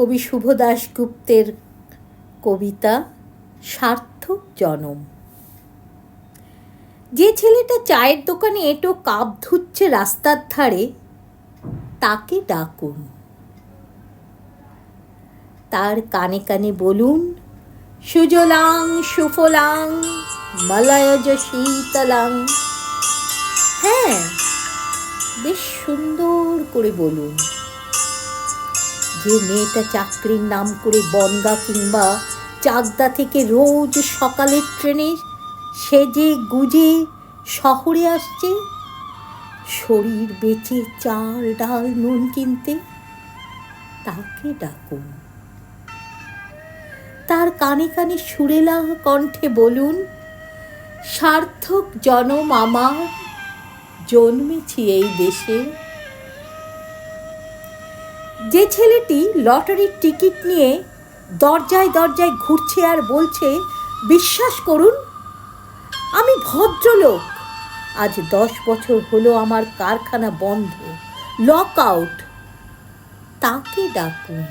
কবি শুভদাস গুপ্তের কবিতা সার্থক জনম। যে ছেলেটা চায়ের দোকানে এটো কাপ ধুচ্ছে রাস্তার ধারে, তাকে ডাকুন। তার কানে কানে বলুন, সুজলাং, সুফলাং, মলয়জ শীতলাং। হ্যাঁ বেশ সুন্দর করে বলুন। যে মেয়েটা চাকরির নাম করে বনগা কিংবা চাকদা থেকে রোজ সকালের ট্রেনে সেজে গুজে শহরে আসছে? শরীর বেচে চাল ডাল নুন কিনতে? তাকে ডাকুন তার কানে কানে সুরেলা কণ্ঠে বলুন, সার্থক জনম আমার, জন্মেছি এই দেশে। যে ছেলেটি লটারির টিকিট নিয়ে দরজায় দরজায় ঘুরছে আর বলছে, বিশ্বাস করুন, আমি ভদ্রলোক। আজ দশ বছর হলো আমার কারখানা বন্ধ, লক আউট। তাকে ডাকুন।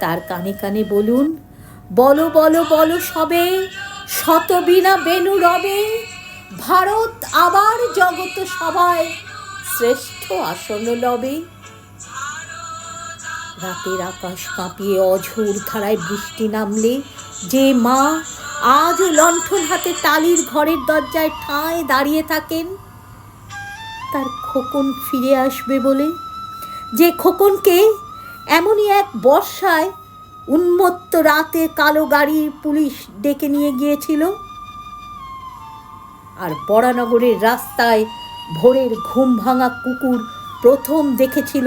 তার কানে কানে বলুন, বলো বলো বলো সবে, শতবিনা বেনু রবে, ভারত আবার জগত সবাই শ্রেষ্ঠ আসন লবে। রাতের আকাশ কাঁপিয়ে অঝোর ধারায় বৃষ্টি নামলে, যে মা আজ লণ্ঠন হাতে টালির ঘরের দরজায় ঠায় দাঁড়িয়ে থাকেন, তার খোকন ফিরে আসবে বলে। যে খোকনকে এমনই এক বর্ষায় উন্মত্ত রাতে কালো গাড়ি পুলিশ ডেকে নিয়ে গিয়েছিল, আর বরানগরের রাস্তায় ভোরের ঘুম ভাঙা কুকুর প্রথম দেখেছিল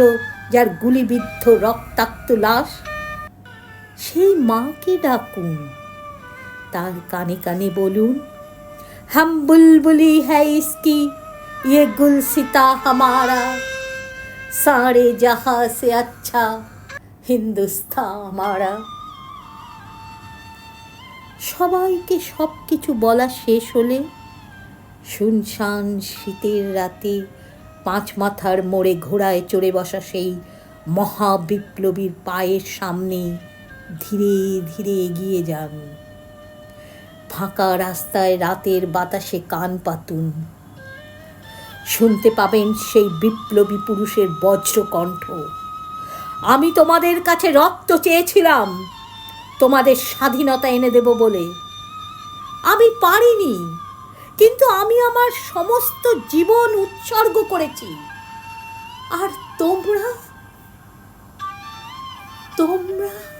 যার গুলিবিদ্ধ রক্তাক্ত লাশ। সেই মাকে ডাকুন। তার কানে কানে বলুন, হাম বুলবুলি হ্যাঁ ইয়ে গুলসিতা হামারা। সাড়ে জাহা সে আচ্ছা হিন্দুস্থা আমারা সবাইকে সব কিছু বলা শেষ হলে, শুনশান শীতের রাতে পাঁচ মাথার মোড়ে ঘোড়ায় চড়ে বসা সেই মহাবিপ্লবীর পায়ের সামনে ধীরে ধীরে এগিয়ে যান। ফাঁকা রাস্তায় রাতের বাতাসে কান পাতুন। শুনতে পাবেন সেই বিপ্লবী পুরুষের বজ্রকণ্ঠ আমি তোমাদের কাছে রক্ত চেয়েছিলাম। তোমাদের স্বাধীনতা এনে দেব বলে। আমি পারিনি। কিন্তু আমি আমার সমস্ত জীবন উৎসর্গ করেছি। আর তোমরা? তোমরা